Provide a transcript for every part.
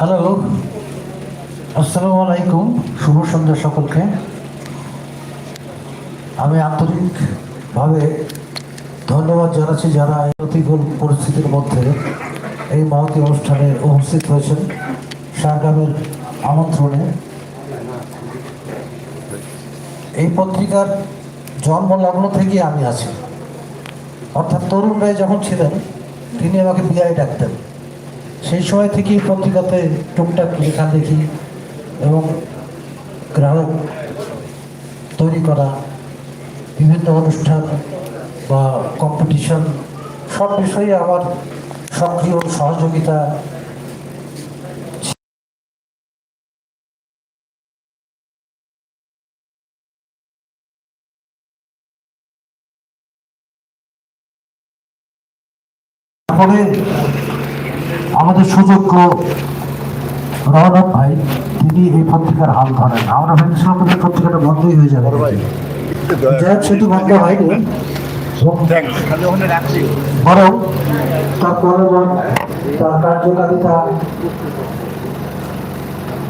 Hello আসসালামু আলাইকুম, শুভ সন্ধ্যা সকলকে। আমি আন্তরিকভাবে ধন্যবাদ জানাচ্ছি যারা প্রতিকূল পরিস্থিতির মধ্যে এই মহতী অনুষ্ঠানে উপস্থিত হয়েছেন। সারগ্রামের আমন্ত্রণে। এই পত্রিকার জন্ম লগ্ন থেকেই আমি আছি। অর্থাৎ তরুণ রায় যখন ছিলেন, তিনি আমাকে বিআই ডাকতেন। সেই সময় থেকেই পত্রিকাতে টুকটাক লেখা দেখি এবং গ্রাহক তৈরি করা, বিভিন্ন অনুষ্ঠান বা কম্পিটিশন সব বিষয়ে আমার সক্রিয় সহযোগিতা তারপরে আমাদের সুযোগ্য রহনত ভাই তিনি এই পত্রিকার হাল ধরেন। আমরা ভেবেছিলাম বোধ পত্রিকাটা বন্ধই হয়ে যাবে। যাই হোক, সেটি বন্ধ হয়নি। বরং তার তার কার্যকারিতা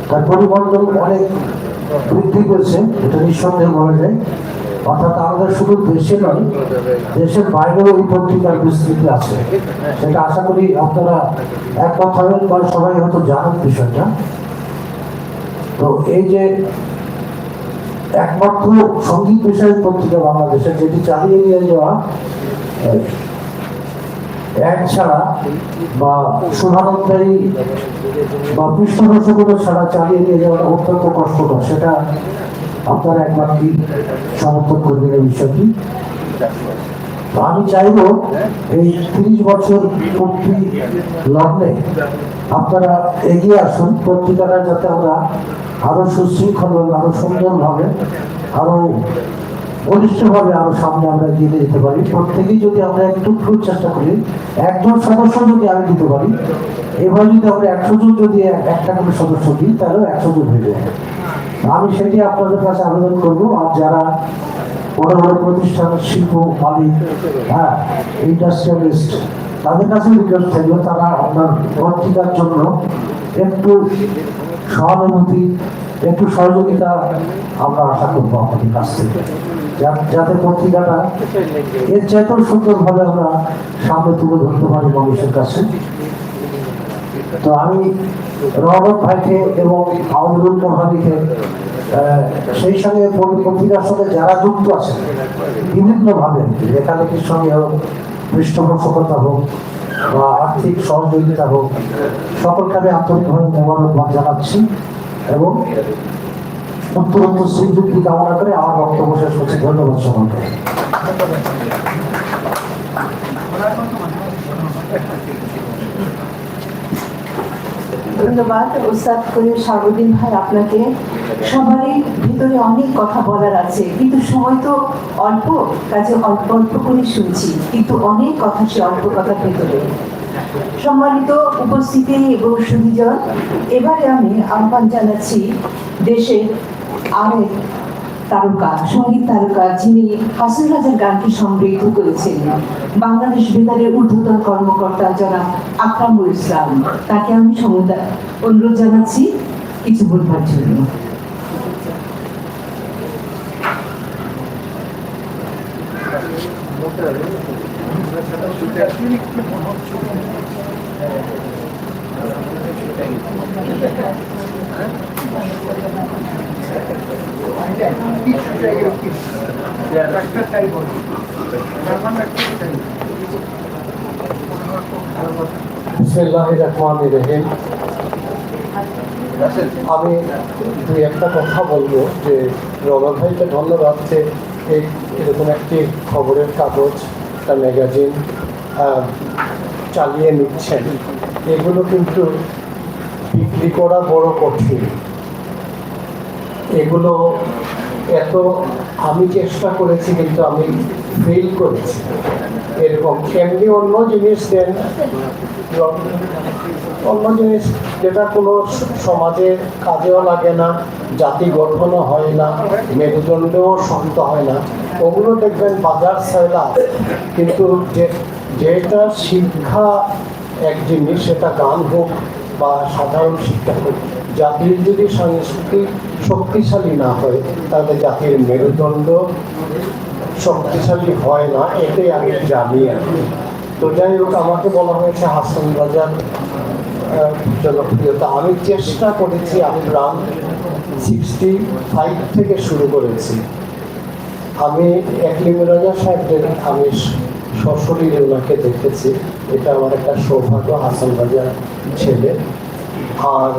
তার পরিবর্তন অনেক বৃদ্ধি করছে এটা নিঃসন্দেহে বলা যায়। অর্থাৎ আমাদের শুধু দেশে নয়, দেশের বাইরেও এই পত্রিকার বিস্তৃতি আছে। সেটা আশা করি আপনারা সবাই হয়তো জানেন বিষয়টা। তো এই যে একমাত্র সংগীত পত্রিকা বাংলাদেশে, যেটি চালিয়ে নিয়ে যাওয়া, এক ছাড়া বা শুভানন্দায়ী বা পৃষ্ঠপোষকতা ছাড়া চালিয়ে নিয়ে যাওয়াটা অত্যন্ত কষ্টকর। সেটা আপনারা একমাত্রই সমর্থন করবেন এই বিষয়টি আমি চাইব এই তিরিশ বছর পূর্তি লগ্নে আপনারা এগিয়ে আসুন, পত্রিকাটা যাতে আমরা আরও সুশৃঙ্খল আরও সুন্দরভাবে আরও ঘনিষ্ঠভাবে আরও সামনে আমরা এগিয়ে নিয়ে যেতে পারি। প্রত্যেকেই যদি আমরা একটু চেষ্টা করি, একজন সদস্য যদি আমি দিতে পারি, এবার যদি আমরা একশো জন যদি একটা করে সদস্য দিই তাহলে একশো জন হয়ে যাবে। আমি সেটি আপনাদের কাছে আবেদন করব। আর যারা বড় বড় প্রতিষ্ঠানের শিল্প মালিক হ্যাঁ ইন্ডাস্ট্রিয়ালিস্ট, তাদের কাছে রিকোয়েস্ট থাকবে তারা আপনার পত্রিকার জন্য একটু সহানুভূতি, একটু সহযোগিতা আমরা আশা করব আপনাদের কাছ থেকে। যাতে পত্রিকাটা এর চাইতেও সুন্দরভাবে আমরা সামনে তুলে ধরতে পারি মানুষের কাছে। তো আমি রহমত ভাইকে এবং আউদুল মোহানিকে সেই সঙ্গে পত্র- পত্রিকার সঙ্গে যারা যুক্ত আছে, বিভিন্নভাবে লেখালেখির সঙ্গে হোক পৃষ্ঠপোষকতা হোক বা আর্থিক সহযোগিতা হোক, সকলকে আমি আন্তরিকভাবে জানাচ্ছি এবং উত্তরোত্তর শ্রীযুক্তি কামনা করে আমার বক্তব্য শেষ করছি। ধন্যবাদ সকলকে। ধন্যবাদ। উস্তাদ করিম সার্বদিন ভাই, আপনাকে সবারই ভিতরে অনেক কথা বলার আছে, কিন্তু সময় তো অল্প, কাজে অল্প অল্প করে শুনছি, কিন্তু অনেক কথা সে অল্প কথার ভিতরে। সম্মানিত উপস্থিতি এবং সুবিজন, এবারে আমি আহ্বান জানাচ্ছি দেশের আরেক তারকা সংগীত তারকা যিনি হাসিন রাজার গানকে সমৃদ্ধ করেছেন। বাংলাদেশ বেতারের ঊর্ধ্বতন কর্মকর্তা যারা আকরামুল ইসলাম। তাকে আমি সমুদায় অনুরোধ জানাচ্ছি কিছু বলবার জন্য। রহমানির রহিম আমি দুই একটা কথা বলব যে রমা ভাইকে ধন্যবাদ যে এই এরকম একটি খবরের কাগজ, একটা ম্যাগাজিন চালিয়ে নিচ্ছেন। এগুলো কিন্তু বিক্রি করা বড় কঠিন। এগুলো এত আমি চেষ্টা করেছি, কিন্তু আমি ফেল করেছি। এরকম এমনি অন্য জিনিস দেন অন্য জিনিস যেটা কোনো স- সমাজে কাজেও লাগে না, জাতি গঠনও হয় না, মেরুদণ্ডও শান্ত হয় না, ওগুলো দেখবেন বাজার ছাইলা কিন্তু যে যেটা শিক্ষা এক জিনিস, সেটা গান হোক বা সাধারণ শিক্ষার্থী জাতির যদি সংস্কৃতি শক্তিশালী না হয়, তাহলে জাতির মেরুদণ্ড শক্তিশালী হয় না এটাই আমি জানি আর। তো যাই হোক, আমাকে বলা হয়েছে হাসান রাজার জনপ্রিয়তা। আমি চেষ্টা করেছি আপ্রাণ সিক্সটি ফাইভ থেকে শুরু করেছি। আমি একলিম রাজা সাহেবদের আমি সশরীরে ওনাকে দেখেছি। এটা আমার একটা সৌভাগ্য, হাসান রাজার ছেলে। আর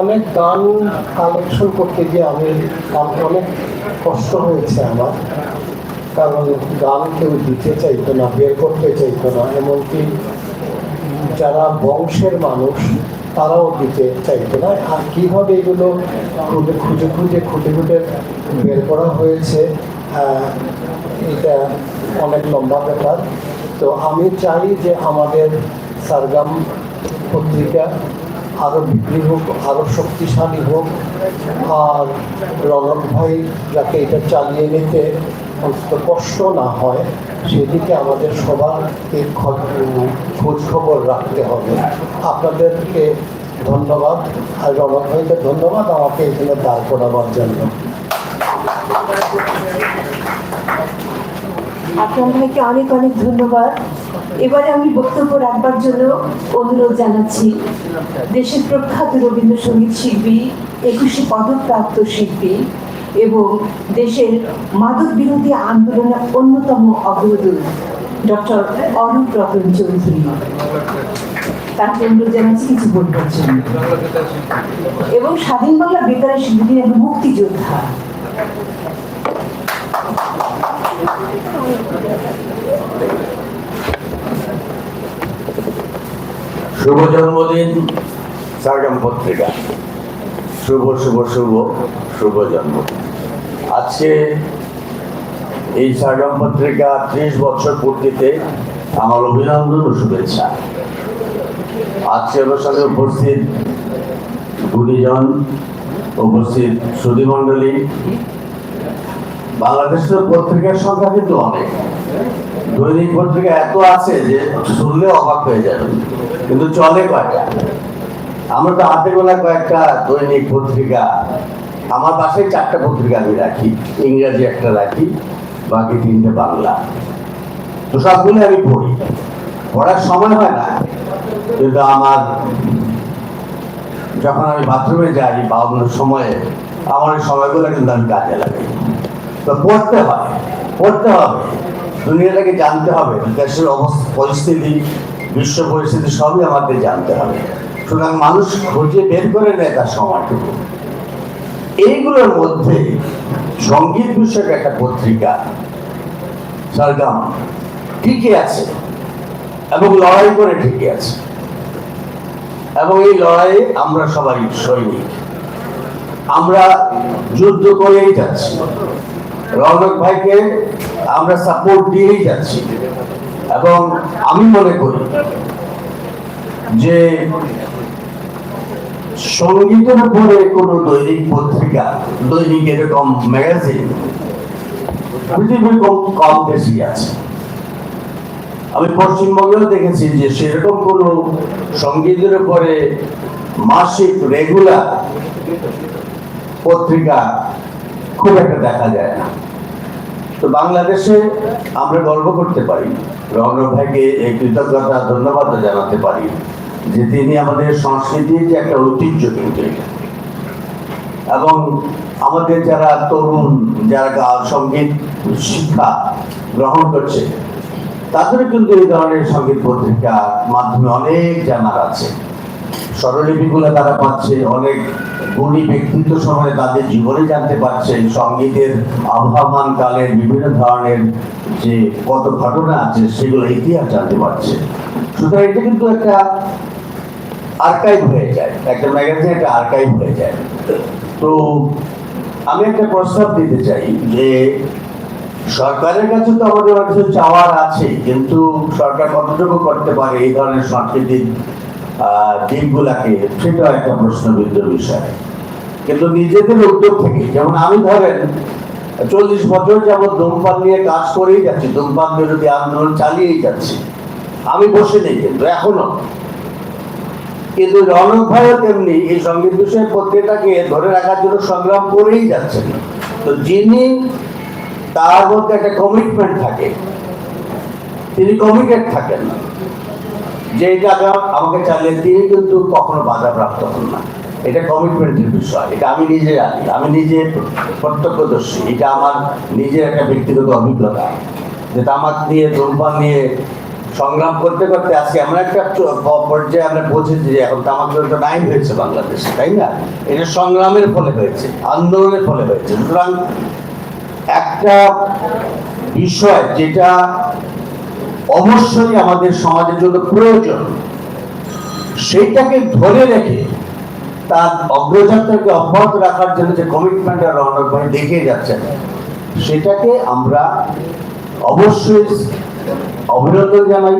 অনেক গান কালেকশন করতে গিয়ে আমি আমার অনেক কষ্ট হয়েছে আমার। কারণ গান কেউ দিতে চাইতো না, বের করতে চাইতো না। এমনকি যারা বংশের মানুষ, তারাও দিতে চাইতো না। আর কীভাবে এগুলো খুঁজে খুঁজে খুঁজে খুঁজে বের করা হয়েছে এটা অনেক লম্বা ব্যাপার। তো আমি চাই যে আমাদের সারগাম পত্রিকা আরও বিক্রি হোক আরও শক্তিশালী হোক, আর রনক ভাই যাতে এটা চালিয়ে নিতে অন্তত কষ্ট না হয়, সেদিকে আমাদের সবার এই খোঁজ খবর রাখতে হবে। আপনাদেরকে ধন্যবাদ, আর রনক ভাইকে ধন্যবাদ আমাকে এখানে দাঁড় করাবার জন্য। আপনার ভাইকে অনেক অনেক ধন্যবাদ। এবারে আমি বক্তব্য রাখবার জন্য অনুরোধ জানাচ্ছি, দেশের প্রখ্যাত রবীন্দ্রসঙ্গীত শিল্পী, একুশে পদকপ্রাপ্ত শিল্পী এবং দেশের মাদক বিরোধী আন্দোলনের অন্যতম অগ্রদূত ডক্টর অরূপ রতন চৌধুরী। তাকে অনুরোধ জানাচ্ছি কিছু বলবার জন্য। এবং স্বাধীন বাংলা বেতারের মুক্তিযোদ্ধা। শুভ জন্মদিন, সারগাম পত্রিকা। শুভ শুভ শুভ শুভ জন্মদিন। আজকে এই সারগাম পত্রিকা ত্রিশ বছর পূর্তিতে আমার অভিনন্দন ও শুভেচ্ছা। আজকে অনুষ্ঠানে উপস্থিত গুণীজন, উপস্থিত সুধীমণ্ডলী। বাংলাদেশের পত্রিকার সংখ্যা কিন্তু অনেক। দৈনিক পত্রিকা এত আছে যে শুনলে অবাক হয়ে যাবে। কিন্তু চলে কয়টা? আমরা তো হাতে গোলা কয়েকটা দৈনিক পত্রিকা। আমার বাসায় চারটা পত্রিকা আমি রাখি। ইংরাজি একটা রাখি, বাকি তিনটে বাংলা। তো সবগুলো আমি পড়ি। পড়ার সময় হয় না, কিন্তু আমার যখন আমি বাথরুমে যাই বা অন্য সময়ে, আমার সময়গুলো কিন্তু আমি কাজে লাগাই। তো পড়তে হয়, পড়তে হবে। দুনিয়াটাকে জানতে হবে, দেশের অবস্থা, পরিস্থিতি বিশ্ব পরিস্থিতি সবই আমাদের জানতে হবে। সুতরাং মানুষ খুঁজে বের করে নেয় তার সময়টুকু। এইগুলোর মধ্যে সংগীত বিষয়ক একটা পত্রিকা সরগম টিকে আছে এবং লড়াই করে টিকে আছে। এবং এই লড়াইয়ে আমরা সবাই সৈনিক। আমরা যুদ্ধ করেই যাচ্ছি। রৌনক ভাইকে আমরা সাপোর্ট দিয়েই যাচ্ছি। এবং আমি মনে করি যে সঙ্গীতের উপরে কোনো দৈনিক পত্রিকা, দৈনিক এরকম ম্যাগাজিন পৃথিবীর কম বেশি আছে। আমি পশ্চিমবঙ্গেও দেখেছি যে সেরকম কোনো সঙ্গীতের উপরে মাসিক রেগুলার পত্রিকা খুব একটা দেখা যায় না। তো বাংলাদেশে আমরা গর্ব করতে পারি রৌনক ভাইকে এই কৃতজ্ঞতা ধন্যবাদ জানাতে পারি যে তিনি আমাদের সংস্কৃতির যে একটা ঐতিহ্য কিন্তু এবং আমাদের যারা তরুণ, যারা গান, সংগীত, শিক্ষা গ্রহণ করছে তাদের কিন্তু এই ধরনের সংগীত পত্রিকার মাধ্যমে অনেক জানার আছে। স্বরলিপিগুলো তারা পাচ্ছে অনেক গুণী ব্যক্তিত্ব সময়ে তাদের জীবনে জানতে পারছে সঙ্গীতের আবহমান কালের বিভিন্ন ধরনের যে কত ঘটনা আছে সেগুলো ইতিহাস জানতে পারছে। সুতরাং এটা কিন্তু একটা আর্কাইভ হয়ে যায় একটা ম্যাগাজিন একটা আর্কাইভ হয়ে যায়। তো আমি একটা প্রস্তাব দিতে চাই যে সরকারের কাছে তো আমাদের অনেক চাওয়ার আছে কিন্তু সরকার কতটুকু করতে পারে এই ধরনের সাংস্কৃতিক আহ, দিকগুলাকে সেটাও একটা প্রশ্নবিদ্ধ বিষয়। কিন্তু নিজেদের উদ্যোগ থেকে, যেমন আমি ধরেন, চল্লিশ বছর যাবৎ ধূমপান নিয়ে কাজ করেই যাচ্ছি, ধূমপান বিরোধী আন্দোলন চালিয়েই যাচ্ছি, আমি বসে নেই কিন্তু, এখনও। কিন্তু রনক ভাইও তেমনি এই সংগীত বিষয়ের পত্রিকাকে ধরে রাখার জন্য সংগ্রাম করেই যাচ্ছেন তো যিনি তার মধ্যে একটা কমিটমেন্ট থাকে, তিনি কমিটেড থাকেন না। যে এটা আমাকে চালিয়ে তিনি কিন্তু কখনো বাধাপ্রাপ্ত হন না। এটা কমিটমেন্টের বিষয়। এটা আমি নিজে জানি। আমি নিজে প্রত্যক্ষদর্শী। এটা আমার নিজের একটা ব্যক্তিগত অভিজ্ঞতা। যে তামাক নিয়ে, ধূমপান নিয়ে সংগ্রাম করতে করতে আজকে এমন একটা পর্যায়ে আমরা পৌঁছেছি যে এখন তামাক তো নাই হয়েছে বাংলাদেশে, তাই না? এটা সংগ্রামের ফলে হয়েছে, আন্দোলনের ফলে হয়েছে। সুতরাং একটা বিষয় যেটা অবশ্যই আমাদের সমাজের জন্য প্রয়োজন। সেইটাকে ধরে রেখে তার অগ্রযাত্রাকে অব্যাহত রাখার জন্য যে কমিটমেন্ট রহনক ভাই দেখিয়ে যাচ্ছেন, সেটাকে আমরা অবশ্যই অভিনন্দন জানাই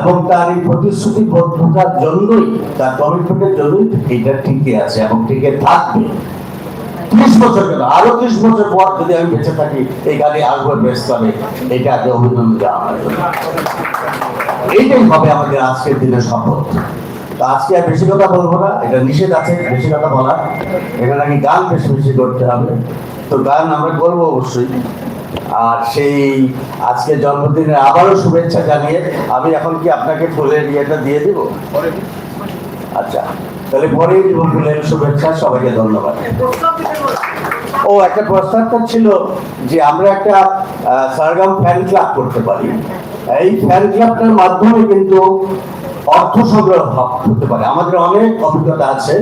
এবং তার এই প্রতিশ্রুতিবদ্ধতার জন্যই, তার কমিটমেন্টের জন্যই এটা টিকে আছে এবং টিকে থাকবে। ত্রিশ বছর কেন? আরও ত্রিশ বছর পর যদি আমি বেঁচে থাকি এই আসব বেশ করে এটা অভিনন্দন এইটাই হবে আমাদের আজকের দিনের শপথ। আজকে আর বেশি কথা বলব না। এটা নিষেধ আছে বেশি কথা বলা এখানে নাকি গান বেশি বেশি করতে হবে। তো গান আমরা করব অবশ্যই। আর সেই আজকে জন্মদিনের আবারও শুভেচ্ছা জানিয়ে আমি এখন কি আপনাকে ফুলের ইয়েটা দিয়ে দিব? আচ্ছা। তাহলে পরেই দিব ফুলের শুভেচ্ছা, সবাইকে ধন্যবাদ। ও, একটা প্রস্তাবটা ছিল যে আমরা একটা সারগাম ফ্যান ক্লাব করতে পারি। এই ফ্যান ক্লাবটার মাধ্যমে কিন্তু অর্থ সংগ্রহ হতে পারে। আমাদের অনেক অভিজ্ঞতা আছে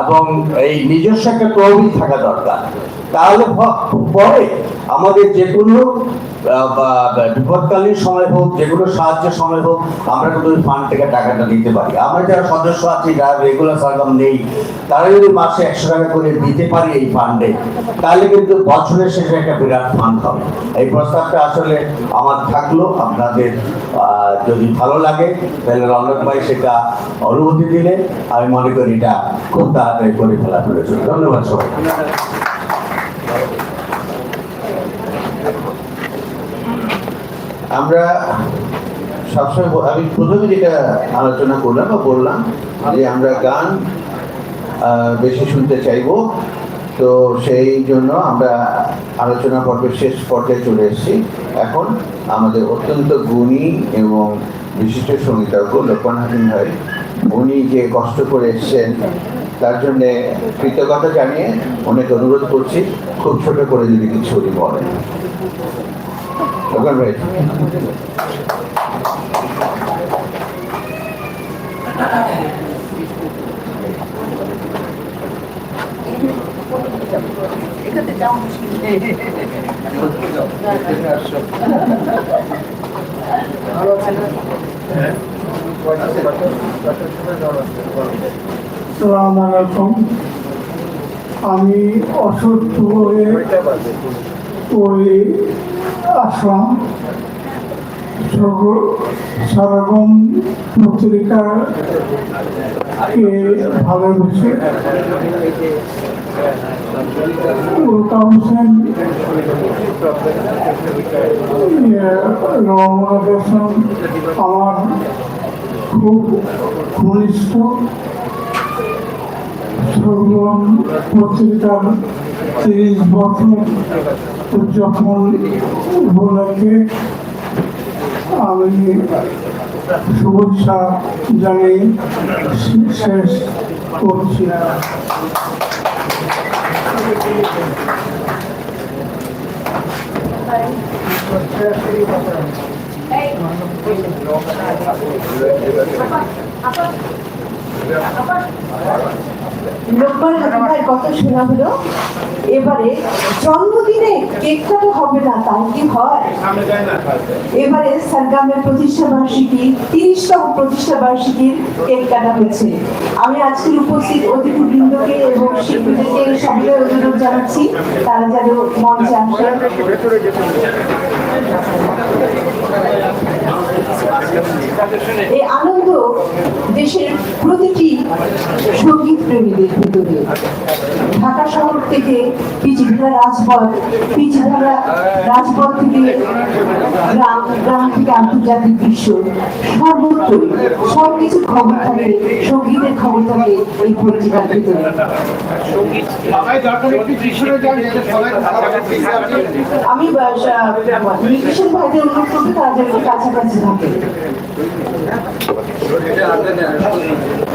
এবং এই নিজস্ব একটা তহবিল থাকা দরকার। তাহলে পরে আমাদের যে কোনো বিপদকালীন সময় হোক যে কোনো সাহায্যের সময় হোক, আমরা কিন্তু ফান্ড থেকে টাকাটা দিতে পারি। আমরা যারা সদস্য আছি, যারা রেগুলার সারগাম নেই, তারা যদি মাসে একশো টাকা করে দিতে পারি এই ফান্ডে তাহলে কিন্তু বছরের শেষে একটা বিরাট ফান্ড হবে। এই প্রস্তাবটা আসলে আমার থাকল, আপনাদের যদি ভালো লাগে, তাহলে রৌনক ভাই সেটা অনুমতি দিলে আমি মনে করি এটা খুব তাড়াতাড়ি করে ফেলা প্রয়োজন ধন্যবাদ সবাই আমরা সবসময় আমি প্রথমে যেটা আলোচনা করলাম বা বললাম যে আমরা গান বেশি শুনতে চাইব। তো সেই জন্য আমরা আলোচনা পর্বের শেষ পর্যায়ে চলে এসেছি। এখন আমাদের অত্যন্ত গুণী এবং বিশিষ্ট সঙ্গীতজ্ঞ লোকমান হাকিম ভাই, উনি যে কষ্ট করে এসছেন, তার জন্যে কৃতজ্ঞতা জানিয়ে অনেক অনুরোধ করছি। খুব ছোট করে যদি কিছু বলেন। লোকমান ভাই সালাম আলাইকুম। আমি অসুস্থ হয়ে ওই সগ- সরগম ভালোবেসে উল্কা হোসেন রহমান আমার খুব ঘনিষ্ঠ। সর্বম পত্রিকার তিরিশ বছর উদযাপন উপলক্ষে আমি শুভেচ্ছা জানিয়ে শেষ করছি। লোকমান হাকিমের কথা শোনা হলো। এবারে জন্মদিনে কেক কাটা হবে না, তাই কি হয়? এবারে সারগামের প্রতিষ্ঠা বার্ষিকী, তিরিশতম প্রতিষ্ঠা বার্ষিকীর কেক কাটা হয়েছে। আমি আজকের উপস্থিত অতিথিবৃন্দকে এবং শিল্পীদেরকে সবাই অনুরোধ জানাচ্ছি, তারা যেন মঞ্চে আসে। এই আনন্দ দেশের প্রতিটি সংগীত প্রেমীদের ভিতরে। ঢাকা শহর থেকে পিচিধারা রাজপথ পিচিধারা রাজপথ থেকে গ্রাম গ্রাম থেকে আন্তর্জাতিক বিশ্ব। সর্বত্রই সব কিছু খবর থাকে সঙ্গীতের খবর থাকে এই পত্রিকার ভিতরে। আমি অনুরোধ করতে তারা যেন কাছাকাছি থাকে।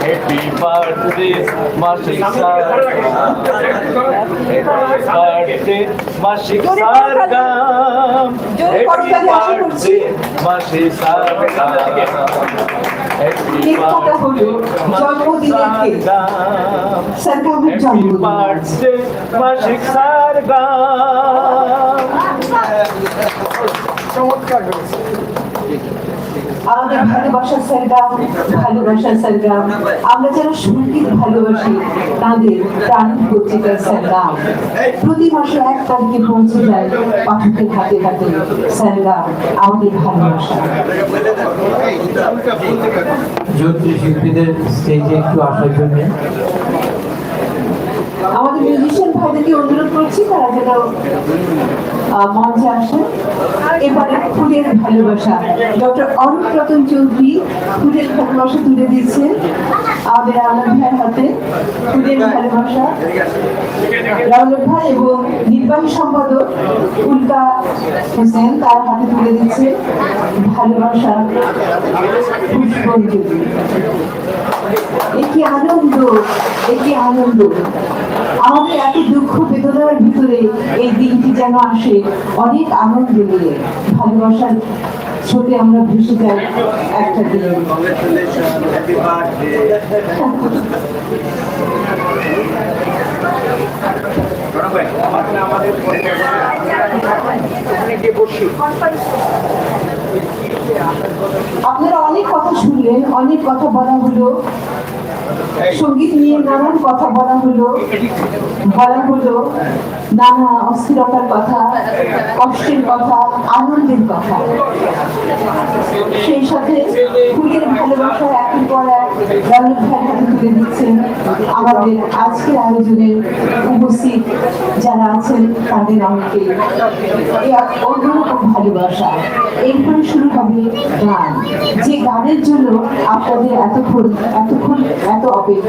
Happy birthday, Mashik Happy birthday, Mashik Sargam. Happy birthday, Mashik Sargam. জোরে করতালি Mashik Sargam. Happy কেক কাটা হলো জন্মদিনের কেক Sargam. সরকারের Happy জন্মদিন birthday, Mashik Sargam. আমাদের ভালোবাসার সরগাম ভালোবাসার সরগাম আমরা যারা সংগীত ভালোবাসি, তাদের প্রাণীর পত্রিকার সরগাম প্রতি মাসে এক তারিখে পৌঁছে যায় পাঠকের হাতে হাতে সরগাম আমাদের ভালোবাসা। যন্ত্রী শিল্পীদের স্টেজে একটু আসার জন্য। আমাদের মিউজিশিয়ান ভাইদেরকে অনুরোধ করছি তারা যেন মঞ্চে আসেন। এবারে ফুলের ভালোবাসা। ডক্টর অরূপ রতন চৌধুরী ফুলের ভালোবাসা তুলে দিচ্ছেন আমাদের আনন্দ ভাইয়ের হাতে। ফুলের ভালোবাসা। রাউলট ভাই এবং নির্বাহী সম্পাদক উল্কা হোসেন তার হাতে তুলে দিচ্ছে। ভালোবাসা পুষ্পঞ্জলি এ আনন্দ, এ কি আনন্দ। আমাদের এত দুঃখ বেদনার ভিতরে এই দিনটি যেন আসে, অনেক আনন্দ নিয়ে। ভালোবাসার ছোটে আমরা ভেসে যাই একটা দিন। আপনারা অনেক কথা শুনলেন অনেক কথা বলা হলো। সংগীত নিয়ে নানান কথা বলা হলো। বলা হলো নানা অস্থিরতার কথা, কষ্টের কথা, আনন্দের কথা। সেই সাথে ফুলের ভালোবাসা একের পর এক লালন ভাইয়ের হাতে তুলে দিচ্ছেন আমাদের আজকের আয়োজনে উপস্থিত যারা আছেন, তাদের অনেকে অন্যরকম ভালোবাসা। এরপরে শুরু হবে গান। যে গানের জন্য আপনাদের এতক্ষণ এতক্ষণ, এত অপেক্ষা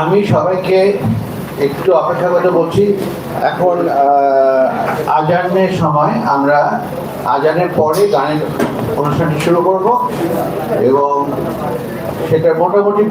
আমি সবাইকে একটু অপেক্ষা করতে বলছি এখন আজানের সময় আমরা আজানের পরে গানের অনুষ্ঠানটি শুরু করব এবং সেটা মোটামুটি